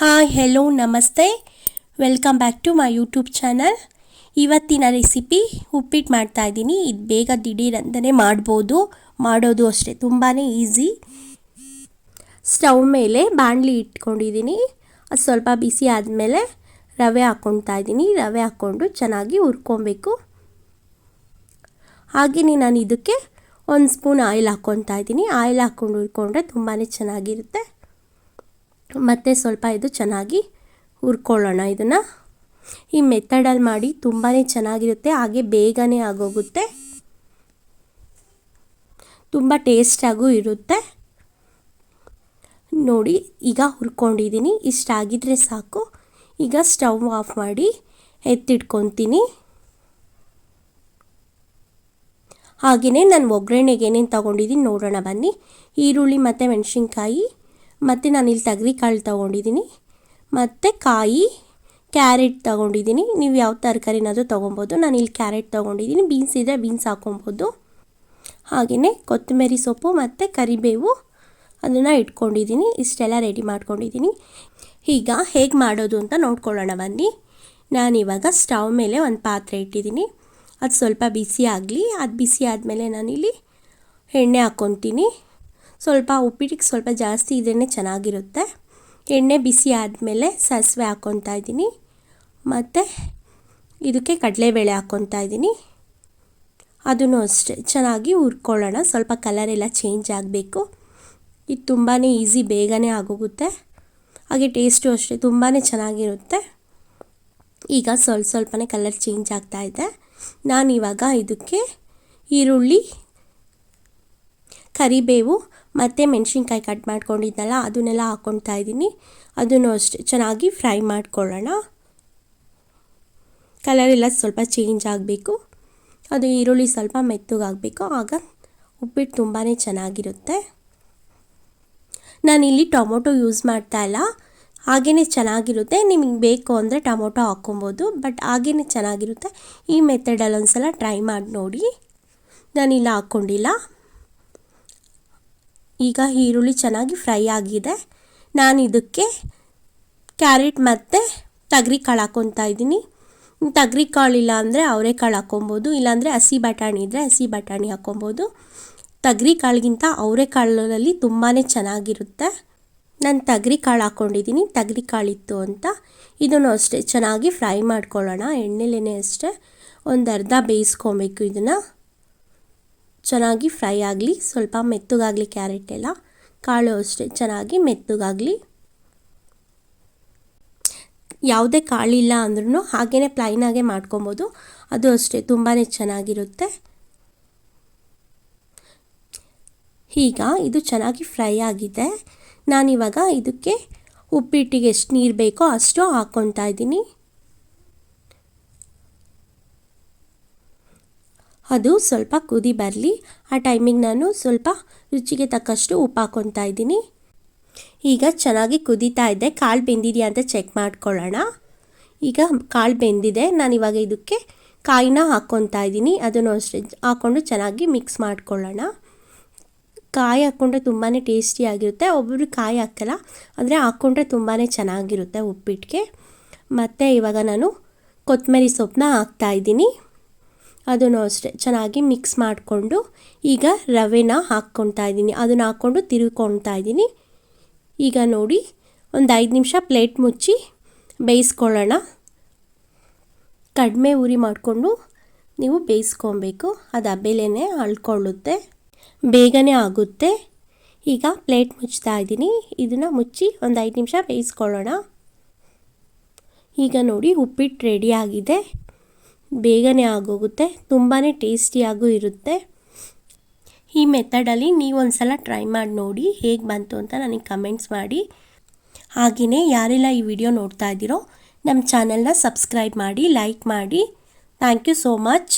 Hi hello ನಮಸ್ತೆ. Welcome back to my YouTube channel ಇವತ್ತಿನ recipe uppittu ಮಾಡ್ತಾ ಇದ್ದೀನಿ. ಇದು ಬೇಗ ದಿಢೀರ್ ಅಂತಲೇ ಮಾಡ್ಬೋದು. ಮಾಡೋದು ಅಷ್ಟೇ ತುಂಬಾ ಈಸಿ ಸ್ಟವ್ ಮೇಲೆ ಬಾಣಲಿ ಇಟ್ಕೊಂಡಿದ್ದೀನಿ. ಅದು ಸ್ವಲ್ಪ ಬಿಸಿ ಆದಮೇಲೆ ರವೆ ಹಾಕ್ಕೊತಾ ಇದ್ದೀನಿ. ರವೆ ಹಾಕ್ಕೊಂಡು ಚೆನ್ನಾಗಿ ಹುರ್ಕೊಬೇಕು. ಹಾಗೆಯೇ ನಾನು ಇದಕ್ಕೆ ಒಂದು ಸ್ಪೂನ್ ಆಯಿಲ್ ಹಾಕ್ಕೊತಾ ಇದ್ದೀನಿ. ಆಯಿಲ್ ಹಾಕ್ಕೊಂಡು ಹುರ್ಕೊಂಡ್ರೆ ತುಂಬಾ ಚೆನ್ನಾಗಿರುತ್ತೆ. ಮತ್ತು ಸ್ವಲ್ಪ ಇದು ಚೆನ್ನಾಗಿ ಹುರ್ಕೊಳ್ಳೋಣ ಇದನ್ನು. ಈ ಮೆಥಡಲ್ಲಿ ಮಾಡಿ ತುಂಬಾ ಚೆನ್ನಾಗಿರುತ್ತೆ, ಹಾಗೆ ಬೇಗನೆ ಆಗೋಗುತ್ತೆ. ತುಂಬ ಟೇಸ್ಟಾಗೂ ಇರುತ್ತೆ. ನೋಡಿ, ಈಗ ಹುರ್ಕೊಂಡಿದ್ದೀನಿ ಇಷ್ಟಾಗಿದ್ರೆ ಸಾಕು. ಈಗ ಸ್ಟವ್ ಆಫ್ ಮಾಡಿ ಎತ್ತಿಟ್ಕೊತೀನಿ. ಹಾಗೆಯೇ ನಾನು ಒಗ್ಗರಣೆಗೆ ಏನೇನು ತೊಗೊಂಡಿದ್ದೀನಿ ನೋಡೋಣ ಬನ್ನಿ. ಈರುಳ್ಳಿ ಮತ್ತು ಮೆಣಸಿನ್ಕಾಯಿ. ಮತ್ತು ನಾನಿಲ್ಲಿ ತಗರಿಕಾಳು ತೊಗೊಂಡಿದ್ದೀನಿ. ಮತ್ತು ಕಾಯಿ, ಕ್ಯಾರೆಟ್ ತೊಗೊಂಡಿದ್ದೀನಿ. ನೀವು ಯಾವ ತರಕಾರಿನಾದರೂ ತೊಗೊಬೋದು. ಇಲ್ಲಿ ಕ್ಯಾರೆಟ್ ತೊಗೊಂಡಿದ್ದೀನಿ. ಬೀನ್ಸ್ ಇದ್ದರೆ ಬೀನ್ಸ್ ಹಾಕೊಬೋದು. ಹಾಗೆಯೇ ಕೊತ್ತಂಬರಿ ಸೊಪ್ಪು ಮತ್ತು ಕರಿಬೇವು ಅದನ್ನು ಇಟ್ಕೊಂಡಿದ್ದೀನಿ. ಇಷ್ಟೆಲ್ಲ ರೆಡಿ ಮಾಡ್ಕೊಂಡಿದ್ದೀನಿ. ಈಗ ಹೇಗೆ ಮಾಡೋದು ಅಂತ ನೋಡ್ಕೊಳ್ಳೋಣ ಬನ್ನಿ. ನಾನಿವಾಗ ಸ್ಟವ್ ಮೇಲೆ ಒಂದು ಪಾತ್ರೆ ಇಟ್ಟಿದ್ದೀನಿ. ಅದು ಸ್ವಲ್ಪ ಬಿಸಿ ಆಗಲಿ. ಅದು ಬಿಸಿ ಆದಮೇಲೆ ನಾನಿಲ್ಲಿ ಎಣ್ಣೆ ಹಾಕ್ಕೊತೀನಿ. ಸ್ವಲ್ಪ ಉಪ್ಪಿಟ್ಟಿಗೆ ಸ್ವಲ್ಪ ಜಾಸ್ತಿ ಇದ್ರೇ ಚೆನ್ನಾಗಿರುತ್ತೆ. ಎಣ್ಣೆ ಬಿಸಿ ಆದಮೇಲೆ ಸಾಸಿವೆ ಹಾಕ್ಕೊತಾ ಇದ್ದೀನಿ. ಮತ್ತು ಇದಕ್ಕೆ ಕಡಲೆಬೇಳೆ ಹಾಕ್ಕೊತಾ ಇದ್ದೀನಿ. ಅದನ್ನು ಅಷ್ಟೇ, ಚೆನ್ನಾಗಿ ಹುರ್ಕೊಳ್ಳೋಣ. ಸ್ವಲ್ಪ ಕಲರ್ ಎಲ್ಲ ಚೇಂಜ್ ಆಗಬೇಕು. ಇದು ತುಂಬಾ ಈಸಿ ಬೇಗನೆ ಆಗೋಗುತ್ತೆ. ಹಾಗೆ ಟೇಸ್ಟು ಅಷ್ಟೇ ತುಂಬಾ ಚೆನ್ನಾಗಿರುತ್ತೆ. ಈಗ ಸ್ವಲ್ಪ ಸ್ವಲ್ಪನೇ ಕಲರ್ ಚೇಂಜ್ ಆಗ್ತಾ ಇದೆ. ನಾನಿವಾಗ ಇದಕ್ಕೆ ಈರುಳ್ಳಿ, ಕರಿಬೇವು ಮತ್ತು ಮೆಣಸಿನ್ಕಾಯಿ ಕಟ್ ಮಾಡ್ಕೊಂಡಿದ್ದಲ್ಲ, ಅದನ್ನೆಲ್ಲ ಹಾಕ್ಕೊಳ್ತಾ ಇದ್ದೀನಿ. ಅದನ್ನು ಅಷ್ಟೇ, ಚೆನ್ನಾಗಿ ಫ್ರೈ ಮಾಡ್ಕೊಳ್ಳೋಣ. ಕಲರ್ ಎಲ್ಲ ಸ್ವಲ್ಪ ಚೇಂಜ್ ಆಗಬೇಕು. ಅದು ಈರುಳ್ಳಿ ಸ್ವಲ್ಪ ಮೆತ್ತಗಾಗಬೇಕು. ಆಗ ಉಪ್ಪಿಟ್ಟು ತುಂಬಾ ಚೆನ್ನಾಗಿರುತ್ತೆ. ನಾನು ಇಲ್ಲಿ ಟೊಮೊಟೊ ಯೂಸ್ ಮಾಡ್ತಾ ಇಲ್ಲ. ಹಾಗೆಯೇ ಚೆನ್ನಾಗಿರುತ್ತೆ. ನಿಮಗೆ ಬೇಕು ಅಂದರೆ ಟೊಮೊಟೊ ಹಾಕ್ಕೊಬೋದು ಬಟ್ ಹಾಗೇ ಚೆನ್ನಾಗಿರುತ್ತೆ. ಈ ಮೆಥಡಲ್ಲಿ ಒಂದು ಸಲ ಟ್ರೈ ಮಾಡಿ ನೋಡಿ. ನಾನಿಲ್ಲ ಹಾಕ್ಕೊಂಡಿಲ್ಲ ಈಗ ಈರುಳ್ಳಿ ಚೆನ್ನಾಗಿ ಫ್ರೈ ಆಗಿದೆ. ನಾನು ಇದಕ್ಕೆ ಕ್ಯಾರೆಟ್ ಮತ್ತು ತಗರಿ ಕಾಳು ಹಾಕ್ಕೊತಾ ಇದ್ದೀನಿ. ತಗರಿ ಕಾಳಿಲ್ಲ ಅಂದರೆ ಅವರೆಕಾಳು ಹಾಕ್ಕೊಬೋದು ಇಲ್ಲಾಂದರೆ ಹಸಿ ಬಟಾಣಿ ಇದ್ದರೆ ಹಸಿ ಬಟಾಣಿ ಹಾಕ್ಕೊಬೋದು ತಗ್ರಿ ಕಾಳಿಗಿಂತ ಅವರೆಕಾಳಲ್ಲಿ ತುಂಬಾ ಚೆನ್ನಾಗಿರುತ್ತೆ. ನಾನು ತಗ್ರಿ ಕಾಳು ಹಾಕ್ಕೊಂಡಿದ್ದೀನಿ ತಗರಿ ಕಾಳಿತ್ತು ಅಂತ. ಇದನ್ನು ಅಷ್ಟೇ ಚೆನ್ನಾಗಿ ಫ್ರೈ ಮಾಡ್ಕೊಳ್ಳೋಣ ಎಣ್ಣೆಲೇ ಅಷ್ಟೇ. ಒಂದು ಅರ್ಧ ಬೇಯಿಸ್ಕೊಬೇಕು ಇದನ್ನು. ಚೆನ್ನಾಗಿ ಫ್ರೈ ಆಗಲಿ, ಸ್ವಲ್ಪ ಮೆತ್ತಗಾಗಲಿ ಕ್ಯಾರೆಟ್ ಎಲ್ಲ. ಕಾಳು ಅಷ್ಟೇ, ಚೆನ್ನಾಗಿ ಮೆತ್ತಗಾಗಲಿ. ಯಾವುದೇ ಕಾಳಿಲ್ಲ ಅಂದ್ರೂ ಹಾಗೇ ಪ್ಲೈನಾಗೆ ಮಾಡ್ಕೊಬೋದು. ಅದು ಅಷ್ಟೇ ತುಂಬಾ ಚೆನ್ನಾಗಿರುತ್ತೆ. ಈಗ ಇದು ಚೆನ್ನಾಗಿ ಫ್ರೈ ಆಗಿದೆ. ನಾನಿವಾಗ ಇದಕ್ಕೆ ಉಪ್ಪಿಟ್ಟಿಗೆ ಎಷ್ಟು ನೀರು ಬೇಕೋ ಅಷ್ಟು ಹಾಕ್ಕೊತಾ ಇದ್ದೀನಿ. ಅದು ಸ್ವಲ್ಪ ಕುದಿ ಬರಲಿ. ಆ ಟೈಮಿಗೆ ನಾನು ಸ್ವಲ್ಪ ರುಚಿಗೆ ತಕ್ಕಷ್ಟು ಉಪ್ಪು ಹಾಕ್ಕೊತಾ ಇದ್ದೀನಿ. ಈಗ ಚೆನ್ನಾಗಿ ಕುದೀತಾ ಇದೆ. ಕಾಳು ಬೆಂದಿದೆಯಾ ಅಂತ ಚೆಕ್ ಮಾಡ್ಕೊಳ್ಳೋಣ. ಈಗ ಕಾಳು ಬೆಂದಿದೆ. ನಾನು ಇವಾಗ ಇದಕ್ಕೆ ಕಾಯಿನ ಹಾಕ್ಕೊತಾ ಇದ್ದೀನಿ. ಅದನ್ನು ಅಷ್ಟೇ ಹಾಕ್ಕೊಂಡು ಚೆನ್ನಾಗಿ ಮಿಕ್ಸ್ ಮಾಡ್ಕೊಳ್ಳೋಣ. ಕಾಯಿ ಹಾಕ್ಕೊಂಡ್ರೆ ತುಂಬಾ ಟೇಸ್ಟಿಯಾಗಿರುತ್ತೆ ಒಬ್ಬರು ಕಾಯಿ ಹಾಕಲ್ಲ ಅಂದರೆ ಹಾಕ್ಕೊಂಡ್ರೆ ತುಂಬಾ ಚೆನ್ನಾಗಿರುತ್ತೆ ಉಪ್ಪಿಟ್ಟಿಗೆ ಮತ್ತು ಇವಾಗ ನಾನು ಕೊತ್ತಂಬರಿ ಸೊಪ್ಪನ್ನ ಹಾಕ್ತಾಯಿದ್ದೀನಿ ಅದನ್ನು ಅಷ್ಟೇ ಚೆನ್ನಾಗಿ ಮಿಕ್ಸ್ ಮಾಡಿಕೊಂಡು ಈಗ ರವೆನ ಹಾಕ್ಕೊತಾ ಇದ್ದೀನಿ. ಅದನ್ನು ಹಾಕ್ಕೊಂಡು ತಿರುಗ್ಕೊತಾ ಇದ್ದೀನಿ. ಈಗ ನೋಡಿ, ಒಂದು ಐದು ನಿಮಿಷ ಪ್ಲೇಟ್ ಮುಚ್ಚಿ ಬೇಯಿಸ್ಕೊಳ್ಳೋಣ. ಕಡಿಮೆ ಉರಿ ಮಾಡಿಕೊಂಡು ನೀವು ಬೇಯಿಸ್ಕೊಬೇಕು ಅದು ಹಬೆಲೇನೆ ಅಳ್ಕೊಳ್ಳುತ್ತೆ. ಬೇಗನೆ ಆಗುತ್ತೆ. ಈಗ ಪ್ಲೇಟ್ ಮುಚ್ತಾ ಇದ್ದೀನಿ. ಇದನ್ನು ಮುಚ್ಚಿ ಒಂದು ಐದು ನಿಮಿಷ ಬೇಯಿಸ್ಕೊಳ್ಳೋಣ. ಈಗ ನೋಡಿ ಉಪ್ಪಿಟ್ಟು ರೆಡಿ ಆಗಿದೆ. ಬೇಗನೆ ಆಗೋಗುತ್ತೆ ತುಂಬಾ ಟೇಸ್ಟಿಯಾಗೂ ಇರುತ್ತೆ. ಈ ಮೆಥಡಲ್ಲಿ ನೀವು ಒಂದು ಸಲ ಟ್ರೈ ಮಾಡಿ ನೋಡಿ ಹೇಗೆ ಬಂತು ಅಂತ ನನಗೆ ಕಮೆಂಟ್ಸ್ ಮಾಡಿ. ಹಾಗೆಯೇ ಯಾರೆಲ್ಲ ಈ ವಿಡಿಯೋ ನೋಡ್ತಾ ಇದ್ದೀರೋ ನಮ್ಮ ಚಾನಲ್ನ ಸಬ್ಸ್ಕ್ರೈಬ್ ಮಾಡಿ, ಲೈಕ್ ಮಾಡಿ. Thank you so much.